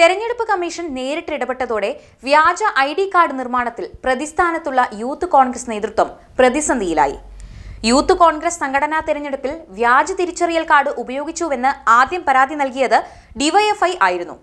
തെരഞ്ഞെടുപ്പ് കമ്മീഷൻ നേരിട്ട് ഇടപെട്ടതോടെ വ്യാജ ഐ ഡി കാർഡ് നിർമ്മാണത്തിൽ പ്രതിസ്ഥാനത്തുള്ള യൂത്ത് കോൺഗ്രസ് നേതൃത്വം പ്രതിസന്ധിയിലായി. യൂത്ത് കോൺഗ്രസ് സംഘടനാ തെരഞ്ഞെടുപ്പിൽ വ്യാജ തിരിച്ചറിയൽ കാർഡ് ഉപയോഗിച്ചുവെന്ന് ആദ്യം പരാതി നൽകിയത് ഡിവൈഎഫ്ഐ ആയിരുന്നു.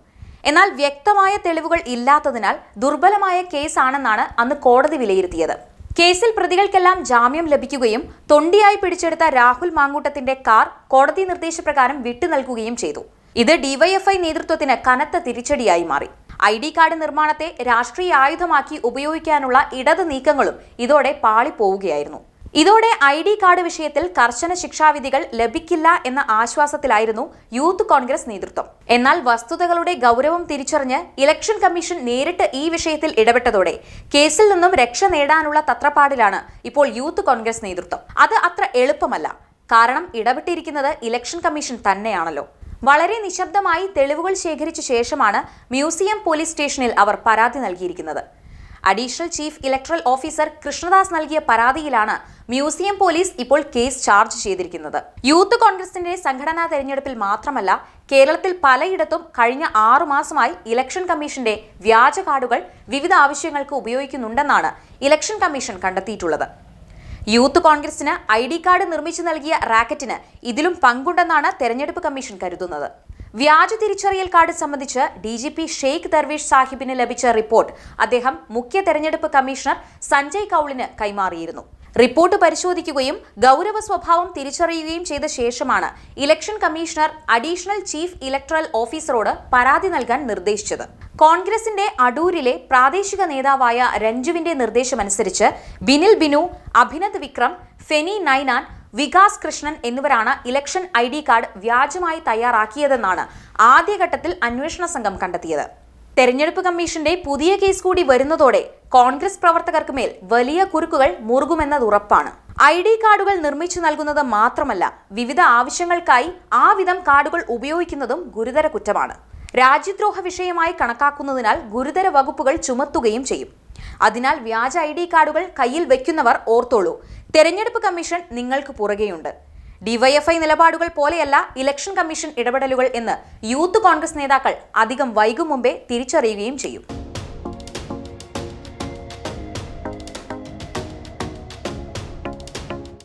എന്നാൽ വ്യക്തമായ തെളിവുകൾ ഇല്ലാത്തതിനാൽ ദുർബലമായ കേസാണെന്നാണ് അന്ന് കോടതി വിലയിരുത്തിയത്. കേസിൽ പ്രതികൾക്കെല്ലാം ജാമ്യം ലഭിക്കുകയും തൊണ്ടിയായി പിടിച്ചെടുത്ത രാഹുൽ മാങ്കൂട്ടത്തിന്റെ കാർ കോടതി നിർദ്ദേശപ്രകാരം വിട്ടു നൽകുകയും ചെയ്തു. ഇത് ഡിവൈഎഫ്ഐ നേതൃത്വത്തിന് കനത്ത തിരിച്ചടിയായി മാറി. ഐ ഡി കാർഡ് നിർമ്മാണത്തെ രാഷ്ട്രീയ ആയുധമാക്കി ഉപയോഗിക്കാനുള്ള ഇടത് നീക്കങ്ങളും ഇതോടെ പാളിപ്പോവുകയായിരുന്നു. ഇതോടെ ഐ ഡി കാർഡ് വിഷയത്തിൽ കർശന ശിക്ഷാവിധികൾ ലഭിക്കില്ല എന്ന ആശ്വാസത്തിലായിരുന്നു യൂത്ത് കോൺഗ്രസ് നേതൃത്വം. എന്നാൽ വസ്തുതകളുടെ ഗൗരവം തിരിച്ചറിഞ്ഞ് ഇലക്ഷൻ കമ്മീഷൻ നേരിട്ട് ഈ വിഷയത്തിൽ ഇടപെട്ടതോടെ കേസിൽ നിന്നും രക്ഷ നേടാനുള്ള തത്രപ്പാടിലാണ് ഇപ്പോൾ യൂത്ത് കോൺഗ്രസ് നേതൃത്വം. അത് അത്ര എളുപ്പമല്ല. കാരണം ഇടപെട്ടിരിക്കുന്നത് ഇലക്ഷൻ കമ്മീഷൻ തന്നെയാണല്ലോ. വളരെ നിശബ്ദമായി തെളിവുകൾ ശേഖരിച്ച ശേഷമാണ് മ്യൂസിയം പോലീസ് സ്റ്റേഷനിൽ അവർ പരാതി നൽകിയിരിക്കുന്നത്. Additional chief electoral officer Krishnadas നൽകിയ പരാതിയിലാണ് മ്യൂസിയം പോലീസ് ഇപ്പോൾ കേസ് ചാർജ് ചെയ്തിരിക്കുന്നത്. യൂത്ത് കോൺഗ്രസിന്റെ സംഘടനാ തെരഞ്ഞെടുപ്പിൽ മാത്രമല്ല കേരളത്തിൽ പലയിടത്തും കഴിഞ്ഞ ആറു മാസമായി ഇലക്ഷൻ കമ്മീഷന്റെ വ്യാജ കാർഡുകൾ വിവിധ ആവശ്യങ്ങൾക്ക് ഉപയോഗിക്കുന്നുണ്ടെന്നാണ് ഇലക്ഷൻ കമ്മീഷൻ കണ്ടെത്തിയിട്ടുള്ളത്. യൂത്ത് കോൺഗ്രസിന് ഐ ഡി കാർഡ് നിർമ്മിച്ചു നൽകിയ റാക്കറ്റിന് ഇതിലും പങ്കുണ്ടെന്നാണ് തെരഞ്ഞെടുപ്പ് കമ്മീഷൻ കരുതുന്നത്. വ്യാജ തിരിച്ചറിയൽ കാർഡ് സംബന്ധിച്ച് D G P Sheikh Darvesh സാഹിബിന് ലഭിച്ച റിപ്പോർട്ട് അദ്ദേഹം മുഖ്യ തെരഞ്ഞെടുപ്പ് കമ്മീഷണർ സഞ്ജയ് കൌളിന് കൈമാറിയിരുന്നു. റിപ്പോർട്ട് പരിശോധിക്കുകയും ഗൗരവ സ്വഭാവം തിരിച്ചറിയുകയും ചെയ്ത ശേഷമാണ് election commissioner additional chief electoral ഓഫീസറോട് പരാതി നൽകാൻ നിർദ്ദേശിച്ചത്. കോൺഗ്രസിന്റെ അടൂരിലെ പ്രാദേശിക നേതാവായ രഞ്ജുവിന്റെ നിർദ്ദേശമനുസരിച്ച് ബിനിൽ ബിനു അഭിനന്ദ് വിക്രം ഫെനി നൈനാൻ വികാസ് കൃഷ്ണൻ എന്നിവരാണ് ഇലക്ഷൻ ഐ ഡി കാർഡ് വ്യാജമായി തയ്യാറാക്കിയതെന്നാണ് ആദ്യഘട്ടത്തിൽ അന്വേഷണ സംഘം കണ്ടെത്തിയത്. തെരഞ്ഞെടുപ്പ് കമ്മീഷന്റെ പുതിയ കേസ് കൂടി വരുന്നതോടെ കോൺഗ്രസ് പ്രവർത്തകർക്ക് മേൽ വലിയ കുരുക്കുകൾ മുറുകുമെന്നത് ഉറപ്പാണ്. ഐ ഡി കാർഡുകൾ നിർമ്മിച്ചു നൽകുന്നത് മാത്രമല്ല വിവിധ ആവശ്യങ്ങൾക്കായി ആ വിധം കാർഡുകൾ ഉപയോഗിക്കുന്നതും ഗുരുതര കുറ്റമാണ്. രാജ്യദ്രോഹ വിഷയമായി കണക്കാക്കുന്നതിനാൽ ഗുരുതര വകുപ്പുകൾ ചുമത്തുകയും ചെയ്യും. അതിനാൽ വ്യാജ ഐ ഡി കാർഡുകൾ കയ്യിൽ വെക്കുന്നവർ ഓർത്തോളൂ. തെരഞ്ഞെടുപ്പ് കമ്മീഷൻ നിങ്ങൾക്ക് പുറകെയുണ്ട്. ഡിവൈഎഫ്ഐ നിലപാടുകൾ പോലെയല്ല ഇലക്ഷൻ കമ്മീഷൻ ഇടപെടലുകൾ എന്ന് യൂത്ത് കോൺഗ്രസ് നേതാക്കൾ അധികം വൈകും മുമ്പേ തിരിച്ചറിയുകയും ചെയ്യും.